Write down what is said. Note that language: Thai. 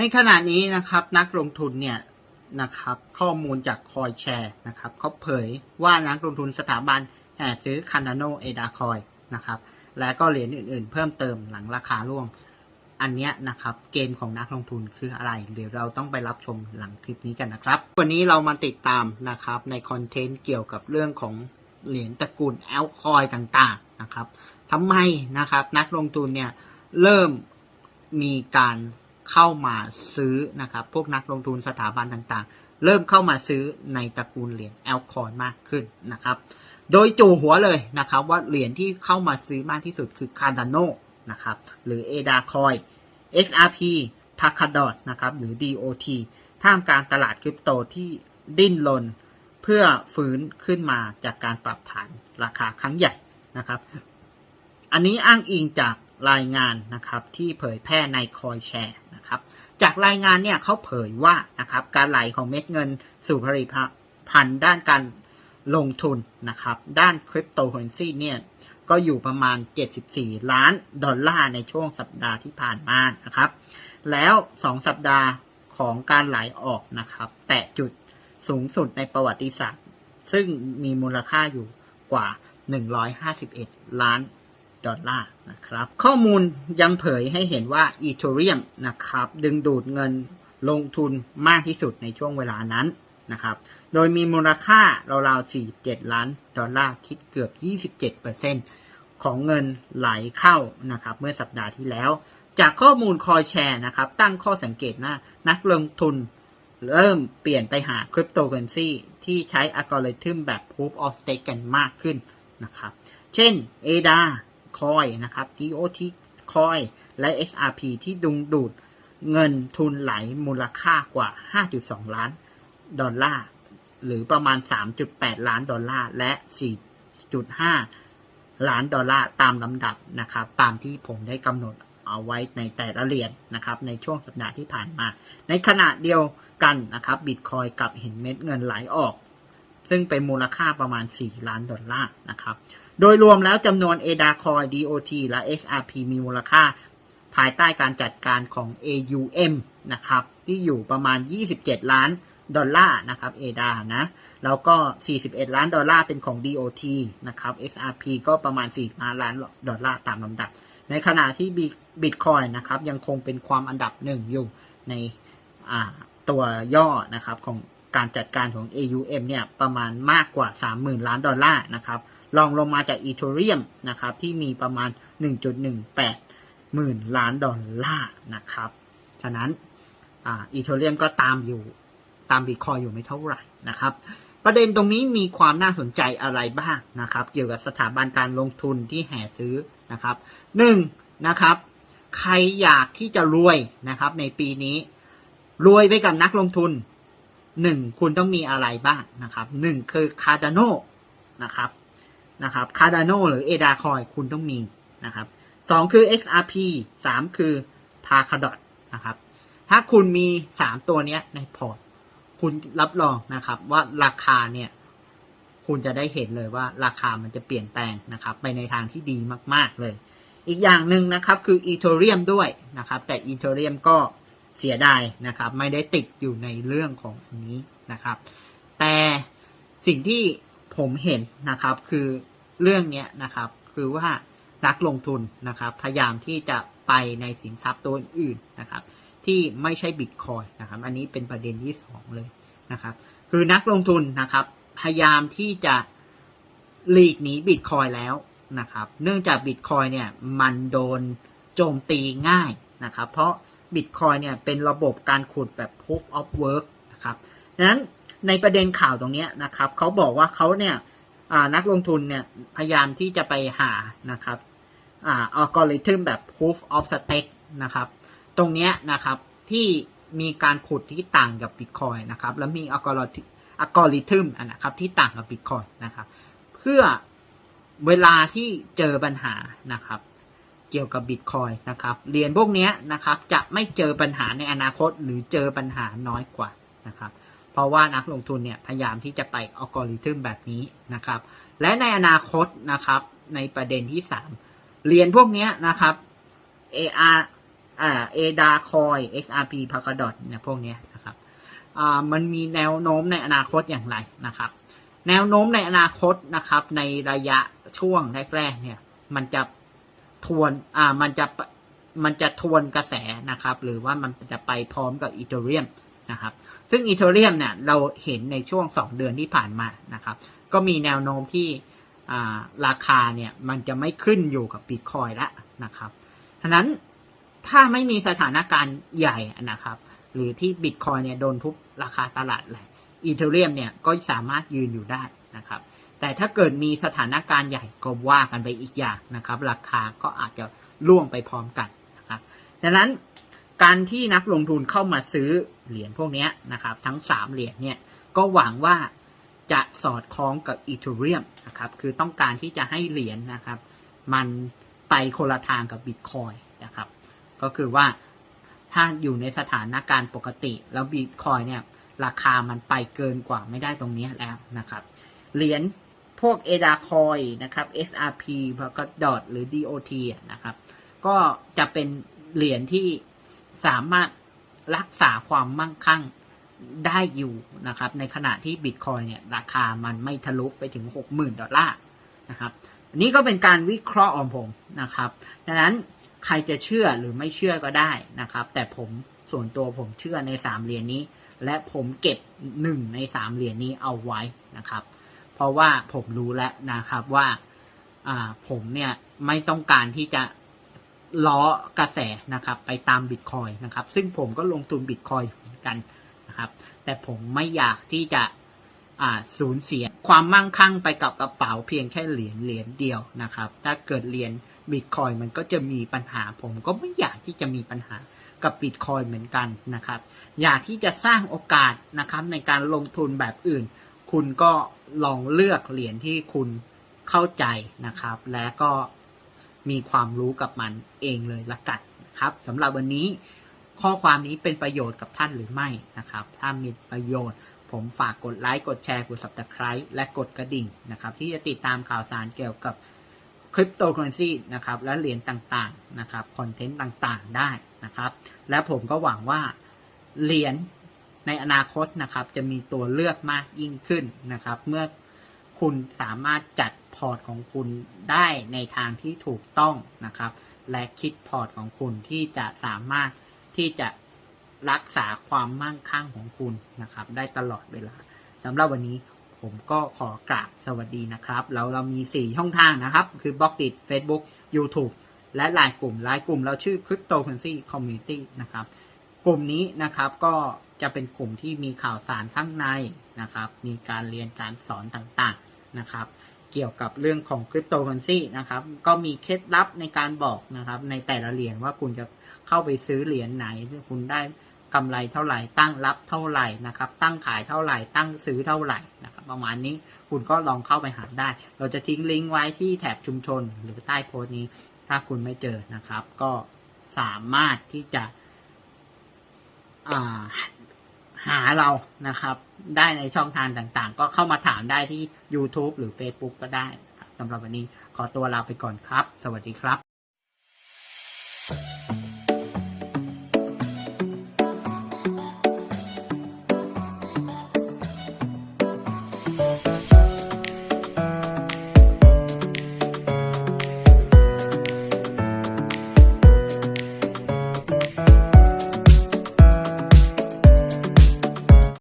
ในขณะนี้นะครับนักลงทุนเนี่ยนะครับข้อมูลจากคอยแชร์นะครับเขาเผยว่านักลงทุนสถาบันแห่ซื้อคานาโนเอดาคอยนะครับและก็เหรียญอื่นๆ เพิ่มเติมหลังราคาร่วง อันเนี้ยนะครับเกมของนักลงทุนคืออะไร เดี๋ยวเราต้องไปรับชมหลังคลิปนี้กันนะครับ วันนี้เรามาติดตามนะครับในคอนเทนต์เกี่ยวกับเรื่องของเหรียญตระกูลแอลคอยต่างๆนะครับทำไมนะครับนักลงทุนเนี่ยเริ่มมีการ เข้ามาซื้อนะครับ พวกนักลงทุนสถาบันต่างๆ เริ่มเข้ามาซื้อในตระกูลเหรียญแอลคอยมากขึ้นนะครับ โดยจู่หัวเลยนะครับ ว่าเหรียญที่เข้ามาซื้อมากที่สุดคือ Cardano นนะครับ หรือ ADA Coin XRP p a c a d o t นะครับ หรือ DOT ท่ามกลางตลาดคริปโตที่ดิ้นรนเพื่อฟื้นขึ้นมาจากการปรับฐานราคาครั้งใหญ่นะครับ อันนี้อ้างอิงจาก รายงานนะครับที่เผยแพร่ในคอยแชร์นะครับจากรายงานเนี่ยเขาเผยว่านะครับการไหลของเม็ดเงินสู่ผลิตภัณฑ์ด้านการลงทุนนะครับด้านคริปโตเคอเรนซีเนี่ยก็อยู่ประมาณ 74 ล้านดอลลาร์ในช่วงสัปดาห์ที่ผ่านมานะครับ แล้ว 2 สัปดาห์ของการไหลออกนะครับ แตะจุดสูงสุดในประวัติศาสตร์ ซึ่งมีมูลค่าอยู่กว่า 151 ล้าน ดอลลาร์นะครับ ข้อมูลยังเผยให้เห็นว่าอีเทเรียมนะครับ ดึงดูดเงินลงทุนมากที่สุดในช่วงเวลานั้นนะครับ โดยมีมูลค่าราวๆ 47 ล้านดอลลาร์คิดเกือบ 27%ของเงินไหลเข้านะครับ เมื่อสัปดาห์ที่แล้ว จากข้อมูลคอยแชร์นะครับ ตั้งข้อสังเกตว่านักลงทุนเริ่มเปลี่ยนไปหาคริปโตเคอเรนซีที่ใช้อัลกอริทึมแบบ Proof of Stake กันมากขึ้นนะครับ เช่น ADA คอยนะครับ DOT คอยและ XRP ที่ดึงดูดเงินทุนไหลมูลค่ากว่า 5.2 ล้านดอลลาร์ หรือประมาณ 3.8 ล้านดอลลาร์ และ 4.5 ล้านดอลลาร์ตามลำดับนะครับ ตามที่ผมได้กำหนดเอาไว้ในแต่ละเหรียญนะครับในช่วงสัปดาห์ที่ผ่านมา ในขณะเดียวกันนะครับบิตคอยกับเห็นเม็ดเงินไหลออก ซึ่งเป็นมูลค่าประมาณ 4 ล้านดอลลาร์นะครับ โดยรวมแล้วจำนวน ADA Coin DOT และ XRP มีมูลค่า ภายใต้การจัดการของ AUM นะครับ ที่อยู่ประมาณ 27 ล้านดอลลาร์นะครับ ADA นะ แล้วก็ 41 ล้านดอลลาร์เป็นของ DOT นะครับ XRP ก็ประมาณ 4 ล้านดอลลาร์ตามลำดับ ในขณะที่ Bitcoin นะครับยังคงเป็นความอันดับหนึ่งอยู่ในตัวย่อนะครับของ การจัดการของ AUM เนี่ยประมาณมากกว่า 30,000 ล้านดอลลาร์นะครับรองลงมาจากอีเทเรียมนะครับที่มีประมาณ 1.18 หมื่นล้านดอลลาร์นะครับฉะนั้นอีเทเรียมก็ตามอยู่ตามบิตคอยอยู่ไม่เท่าไหร่นะครับประเด็นตรงนี้มีความน่าสนใจอะไรบ้างนะครับ เกี่ยวกับสถาบันการลงทุนที่แห่ซื้อนะครับหนึ่งนะครับ ใครอยากที่จะรวยนะครับในปีนี้ รวยไปกับนักลงทุน หนึ่งคุณต้องมีอะไรบ้างนะครับหนึ่งคือคาร์ดานโนะครับนะครับคาร์ดานหรือเอดาคอยคุณต้องมีนะครับสองคือ XRP สามคือ p a ค a d o t นะครับ ถ้าคุณมีสามตัวเนี้ยในพอร์ตคุณรับรองนะครับ ว่าราคาเนี่ย คุณจะได้เห็นเลยว่าราคามันจะเปลี่ยนแปลงนะครับ ไปในทางที่ดีมาก ๆเลย อีกอย่างหนึ่งนะครับ คืออีเทเรียมด้วยนะครับ แต่อีเทเรียมก็ เสียดายนะครับ ไม่ได้ติดอยู่ในเรื่องของอันนี้นะครับ แต่สิ่งที่ผมเห็นนะครับคือเรื่องนี้นะครับ คือว่านักลงทุนนะครับ พยายามที่จะไปในสินทรัพย์ตัวอื่นนะครับ ที่ไม่ใช่บิตคอยนะครับ อันนี้เป็นประเด็นที่สองเลยนะครับ คือนักลงทุนนะครับ พยายามที่จะหลีกหนีบิตคอยแล้วนะครับ เนื่องจากบิตคอยเนี่ยมันโดนโจมตีง่ายนะครับ เพราะ บิตคอยเนี่ยเป็นระบบการขุดแบบ proof of work นะครับดังนั้นในประเด็นข่าวตรงนี้นะครับเขาบอกว่าเขาเนี่ยนักลงทุนเนี่ยพยายามที่จะไปหานะครับอัลกอริทึมแบบ proof of stake นะครับ ตรงนี้นะครับที่มีการขุดที่ต่างกับ Bitcoin นะครับ แล้วมีอัลกอริทึมอัลกอริทึมนะครับที่ต่างกับ Bitcoin นะครับ เพื่อเวลาที่เจอปัญหานะครับ เกี่ยวกับ Bitcoin นะครับเหรียญพวกนี้นะครับจะไม่เจอปัญหาในอนาคตหรือเจอปัญหาน้อยกว่านะครับเพราะว่านักลงทุนเนี่ยพยายามที่จะไปอัลกอริทึมแบบนี้นะครับและในอนาคตนะครับในประเด็นที่ 3เหรียญพวกนี้นะครับ AR อ่าเอดาคอย XRP พากดอทเนี่ยพวกนี้นะครับอ่ามันมีแนวโน้มในอนาคตอย่างไรนะครับ แนวโน้มในอนาคตนะครับ ในระยะช่วงแรกๆเนี่ย มันจะ ทวนอ่ามันจะมันจะทวนกระแสนะครับ หรือว่ามันจะไปพร้อมกับอีเทเรียมนะครับ ซึ่งอีเทเรียมเนี่ยเราเห็นในช่วง 2 เดือนที่ผ่านมานะครับ ก็มีแนวโน้มที่อ่าราคาเนี่ยมันจะไม่ขึ้นอยู่กับบิตคอยแล้วนะครับฉะนั้นถ้าไม่มีสถานการณ์ใหญ่นะครับ หรือที่บิตคอยเนี่ยโดนทุบราคาตลาดแหละอีเทเรียมเนี่ยก็สามารถยืนอยู่ได้นะครับ แต่ถ้าเกิดมีสถานการณ์ใหญ่ก็ว่ากันไปอีกอย่างนะครับ ราคาก็อาจจะล่วงไปพร้อมกันนะครับดังนั้นการที่นักลงทุนเข้ามาซื้อเหรียญพวกนี้นะครับ ทั้ง 3 เหรียญเนี่ยก็หวังว่าจะสอดคล้องกับอีเทเรียมนะครับคือต้องการที่จะให้เหรียญนะครับ มันไปคนละทางกับบิตคอยนะครับ ก็คือว่าถ้าอยู่ในสถานการณ์ปกติ แล้วบิตคอยเนี่ยราคามันไปเกินกว่าไม่ได้ตรงนี้แล้วนะครับเหรียญ พวกเอดาคอยนะครับ SRP พก็ดอทหรือ DOT อะนะครับ ก็จะเป็นเหรียญที่สามารถรักษาความมั่งคั่งได้อยู่นะครับ ในขณะที่บิตคอยเนี่ยราคามันไม่ทะลุไปถึง 60,000 ดอลลาร์นะครับอันนี้ก็เป็นการวิเคราะห์ของผมนะครับดังนั้นใครจะเชื่อหรือไม่เชื่อก็ได้นะครับ แต่ผมส่วนตัวผมเชื่อในสามเหรียญนี้ และผมเก็บหนึ่งในสามเหรียญนี้เอาไว้นะครับ เพราะว่าผมรู้แล้วนะครับว่าอ่าผมเนี่ยไม่ต้องการที่จะล้อกระแสนะครับ ไปตามบิตคอยนะครับ ซึ่งผมก็ลงทุนบิตคอยเหมือนกันนะครับ แต่ผมไม่อยากที่จะอ่าสูญเสียความมั่งคั่งไปกับกระเป๋าเพียงแค่เหรียญเหรียญเดียวนะครับ ถ้าเกิดเหรียญบิตคอยมันก็จะมีปัญหา ผมก็ไม่อยากที่จะมีปัญหากับบิตคอยเหมือนกันนะครับ อยากที่จะสร้างโอกาสนะครับในการลงทุนแบบอื่น คุณก็ลองเลือกเหรียญที่คุณเข้าใจนะครับ และก็มีความรู้กับมันเองเลยละกันครับสำหรับวันนี้ข้อความนี้เป็นประโยชน์กับท่านหรือไม่นะครับ ถ้ามีประโยชน์ ผมฝากกดไลค์ กดแชร์ กด subscribe และกดกระดิ่งนะครับ ที่จะติดตามข่าวสารเกี่ยวกับคริปโตเคอเรนซีนะครับ และเหรียญต่างๆนะครับ คอนเทนต์ต่างๆได้นะครับ และผมก็หวังว่าเหรียญ ในอนาคตนะครับ จะมีตัวเลือกมากยิ่งขึ้นนะครับ เมื่อคุณสามารถจัดพอร์ตของคุณได้ในทางที่ถูกต้องนะครับ และคิดพอร์ตของคุณที่จะสามารถที่จะรักษาความมั่งคั่งของคุณนะครับ ได้ตลอดเวลาสำหรับวันนี้ผมก็ขอกราบสวัสดีนะครับ เราเรามี 4 ช่องทางนะครับ คือบล็อกดิ Facebook YouTube และไลน์กลุ่มไลน์กลุ่มเราชื่อ Cryptocurrency Community นะครับ กลุ่มนี้นะครับก็ จะเป็นกลุ่มที่มีข่าวสารข้างในนะครับ มีการเรียนการสอนต่างๆนะครับ เกี่ยวกับเรื่องของคริปโตเคอเรนซีนะครับ ก็มีเคล็ดลับในการบอกนะครับ ในแต่ละเหรียญว่าคุณจะเข้าไปซื้อเหรียญไหนคุณได้กำไรเท่าไหร่ ตั้งรับเท่าไหร่นะครับ ตั้งขายเท่าไหร่ ตั้งซื้อเท่าไหร่นะครับ ประมาณนี้คุณก็ลองเข้าไปหาได้ เราจะทิ้งลิงก์ไว้ที่แถบชุมชน หรือใต้โพสต์นี้ ถ้าคุณไม่เจอนะครับ ก็สามารถที่จะ อ่า หาเรานะครับ ได้ในช่องทางต่างๆ ก็เข้ามาถามได้ที่ YouTube หรือ Facebook ก็ได้สำหรับวันนี้ขอตัวลาไปก่อนครับ สวัสดีครับ